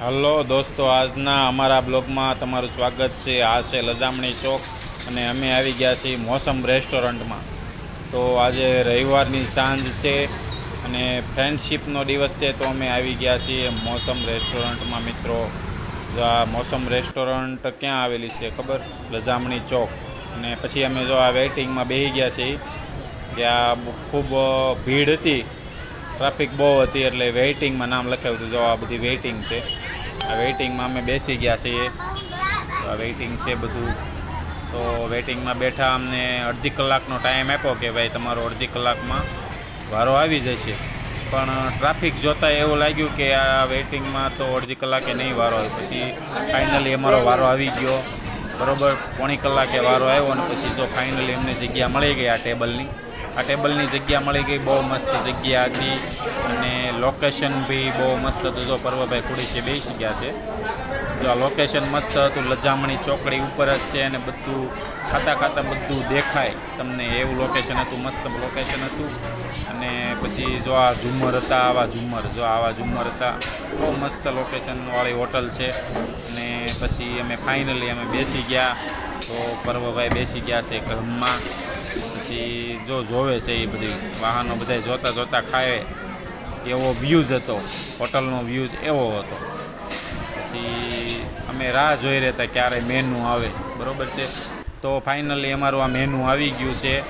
Hello દોસ્તો, આજના અમારા બ્લોગમાં તમારું સ્વાગત છે. આ છે લજામણી ચોક અને અમે આવી ગયા છીએ મોસમ રેસ્ટોરન્ટમાં. તો આજે રવિવારની સાંજ છે અને ફ્રેન્ડશીપનો દિવસ છે, તો અમે આવી ગયા છીએ મોસમ રેસ્ટોરન્ટમાં. મિત્રો, જો આ મોસમ રેસ્ટોરન્ટ ક્યાં આવેલી છે ખબર? લજામણી ચોક. અને પછી અમે જો આ વેઇટિંગમાં બેસી ગયા છીએ. ત્યાં ખૂબ ભીડ હતી. ટ્રાફિક બહુ હતી એટલે વેઇટિંગમાં નામ લખાવ્યું હતું. જો આ બધી વેઇટિંગ છે. આ વેઇટિંગમાં અમે બેસી ગયા છીએ. તો આ વેઇટિંગ છે બધું. તો વેઇટિંગમાં બેઠા અમને અડધી કલાકનો ટાઈમ આપ્યો કે ભાઈ તમારો અડધી કલાકમાં વારો આવી જશે. પણ ટ્રાફિક જોતાં એવું લાગ્યું કે આ વેઇટિંગમાં તો અડધી કલાકે નહીં વારો આવે. પછી ફાઇનલી અમારો વારો આવી ગયો. બરોબર, પોણી કલાકે વારો આવ્યો અને પછી જો ફાઇનલી એમને જગ્યા મળી ગઈ આ ટેબલની. આ ટેબલની જગ્યા મળી ગઈ, બહુ મસ્ત જગ્યા હતી. અને લોકેશન બી બહુ મસ્ત હતું. જો પર્વભાઈ કુડીસી બેસી ગયા છે. જો આ લોકેશન મસ્ત હતું. લજામણી ચોકડી ઉપર જ છે અને બધું ખાતા ખાતા બધું દેખાય. તમને એવું લોકેશન હતું, મસ્ત લોકેશન હતું. અને પછી જો આ ઝુમર હતા, આવા ઝુમર જો આવા ઝુમર હતા. બહુ મસ્ત લોકેશનવાળી હોટલ છે. અને પછી અમે ફાઇનલી અમે બેસી ગયા. તો પર્વભાઈ બેસી ગયા છે ઘરમાં. પછી જો જોવે છે એ બધી. વાહનો બધા જોતા જોતા ખાય એવો વ્યૂઝ હતો. હોટલનો વ્યૂઝ એવો હતો. પછી અમે રાહ જોઈ રહેતા હતા ક્યારે મેનુ આવે. બરોબર છે? તો ફાઇનલી અમારું આ મેનુ આવી ગયું છે.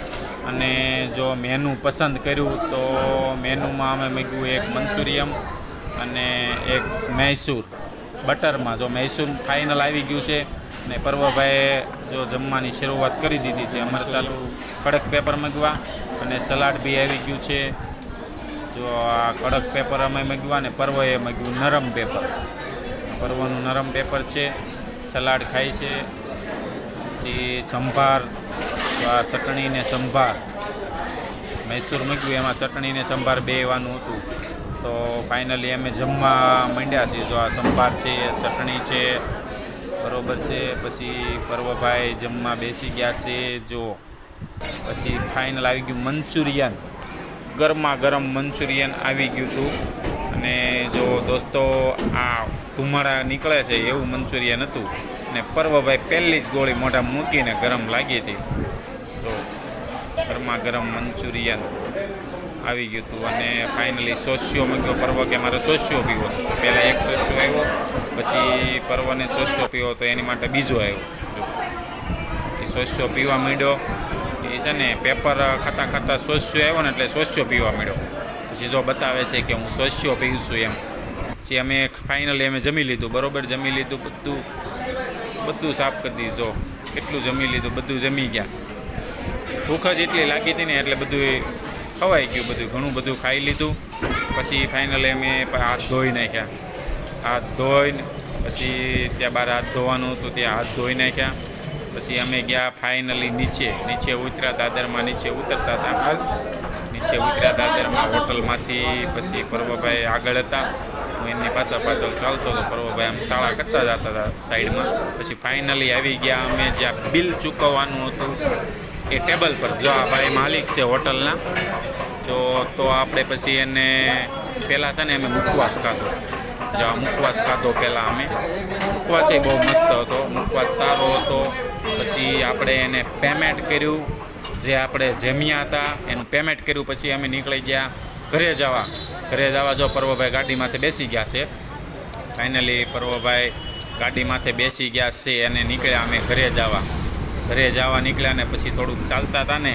અને જો મેનુ પસંદ કર્યું તો મેનુમાં અમે મૂક્યું એક મંચુરિયમ અને એક મૈસૂર. બટરમાં જો મૈસૂર ફાઇનલ આવી ગયું છે. ને પર્વભાઈએ જો જમવાની શરૂઆત કરી દીધી છે. અમારે ચાલુ કડક પેપર મગવા અને સલાડ બી આવી ગયું છે. જો આ કડક પેપર અમે મગ્યું ને પર્વએ મગ્યું નરમ પેપર. પર્વનું નરમ પેપર છે, સલાડ ખાય છે, પછી સંભાર આ ચટણીને સંભાર. મૈસૂર મૂક્યું એમાં ચટણીને સંભાર બે એવાનું હતું. તો ફાઇનલી અમે જમવા માંડ્યા છીએ, જો આ સંભાર છે, ચટણી છે, બરોબર છે, પછી પર્વભાઈ જમવા બેસી ગયા છે, જો. પછી ફાઇનલ આવી ગયું મંચુરિયન. ગરમા ગરમ મંચુરિયન આવી ગયું હતું. અને જો દોસ્તો, આ ધુમાડા નીકળે છે એવું મંચુરિયન હતું. ને પર્વભાઈ પહેલી જ ગોળી મોઢા મૂકીને ગરમ લાગી હતી. તો ગરમા ગરમ મંચુરિયન આવી ગયું હતું. અને ફાઇનલી સોસ્યો મૂક્યો. પર્વ કે મારે સોસ્યો પીવો પહેલાં એક સોસ્યો આવ્યો, પછી પર્વને સોસ્યો પીવો તો એની માટે બીજો આવ્યો. એ સોસ્યો પીવા માંડ્યો. એ છે ને પેપર ખાતા ખાતા સોસ્યો આવ્યો ને એટલે સોસ્યો પીવા માંડ્યો. પછી જો બતાવે છે કે હું સોસ્યો છું એમ. પછી અમે ફાઇનલી અમે જમી લીધું, બરોબર જમી લીધું, બધું બધું સાફ કરી દીધું. કેટલું જમી લીધું, બધું જમી ગયા. ભૂખ જ એટલી લાગી હતી ને એટલે બધું ખવાઈ ગયું બધું, ઘણું બધું ખાઈ લીધું. પછી ફાઇનલી અમે હાથ ધોઈ નાખ્યા. હાથ ધોઈને પછી ત્યાં બહાર હાથ ધોવાનું હતું, ત્યાં હાથ ધોઈ નાખ્યા. પછી અમે ગયા ફાઇનલી નીચે. નીચે ઉતર્યા દાદરમાં, નીચે ઉતરતા હતા હાલ. નીચે ઉતર્યા દાદરમાં હોટલમાંથી પછી પર્વભાઈ આગળ હતા. હું એમની પાછળ પાછળ ચાલતો હતો. પર્વભાઈ આમ શાળા કરતા જતા હતા સાઈડમાં. પછી ફાઇનલી આવી ગયા અમે જ્યાં બિલ ચૂકવવાનું હતું એ ટેબલ પર. જો આ ભાઈ માલિક છે હોટલના, તો તો આપણે પછી એને પહેલાં છે ને અમે મુખવાસ ખાધો. જો મુકવાસ ખાધો પહેલાં અમે. મુખવાસ એ બહુ મસ્ત હતો. મુખવાસ સારો હતો. પછી આપણે એને પેમેન્ટ કર્યું, જે આપણે જમ્યા હતા, એનું પેમેન્ટ કર્યું, પછી અમે નીકળી ગયા ઘરે જવા. ઘરે જવા જો પર્વભાઈ ગાડીમાંથી બેસી ગયા છે. ફાઇનલી પર્વભાઈ ગાડીમાંથી બેસી ગયા છે અને નીકળ્યા અમે ઘરે જવા. ઘરે જવા નીકળ્યા ને પછી થોડુંક ચાલતા હતા ને,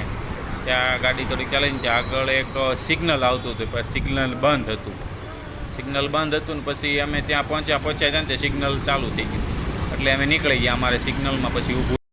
ત્યાં ગાડી થોડીક ચાલીને ત્યાં આગળ એક સિગ્નલ આવતું હતું, પણ સિગ્નલ બંધ હતું. સિગ્નલ બંધ હતું ને પછી અમે ત્યાં પહોંચ્યા પહોંચ્યા ને તે સિગ્નલ ચાલુ થઈ ગયું. એટલે અમે નીકળી ગયા, અમારે સિગ્નલમાં પછી ઊભું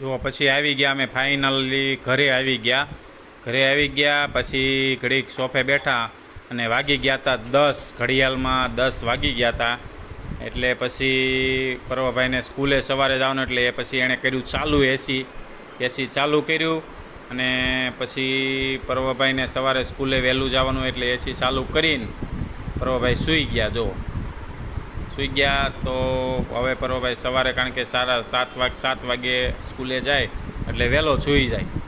જો પછી આવી ગયા અમે ફાઇનલી ઘરે આવી ગયા. ઘરે આવી ગયા, પછી ઘડીક સોફે બેઠા અને વાગી ગયા હતા દસ, ઘડિયાળમાં દસ વાગી ગયા હતા એટલે પછી પરવાભાઈને સ્કૂલે સવારે જવાનું, એટલે એ પછી એણે કર્યું ચાલુ એસી એસી ચાલુ કર્યું અને પછી પરવાભાઈને સવારે સ્કૂલે વહેલું જવાનું, એટલે એસી ચાલુ કરીને પરવાભાઈ સૂઈ ગયા જો સૂઈ ગયા તો હવે પર્વભાઈ સવારે કારણ કે સારા સાત વાગ સાત વાગે સ્કૂલે જાય એટલે વહેલો સૂઈ જાય.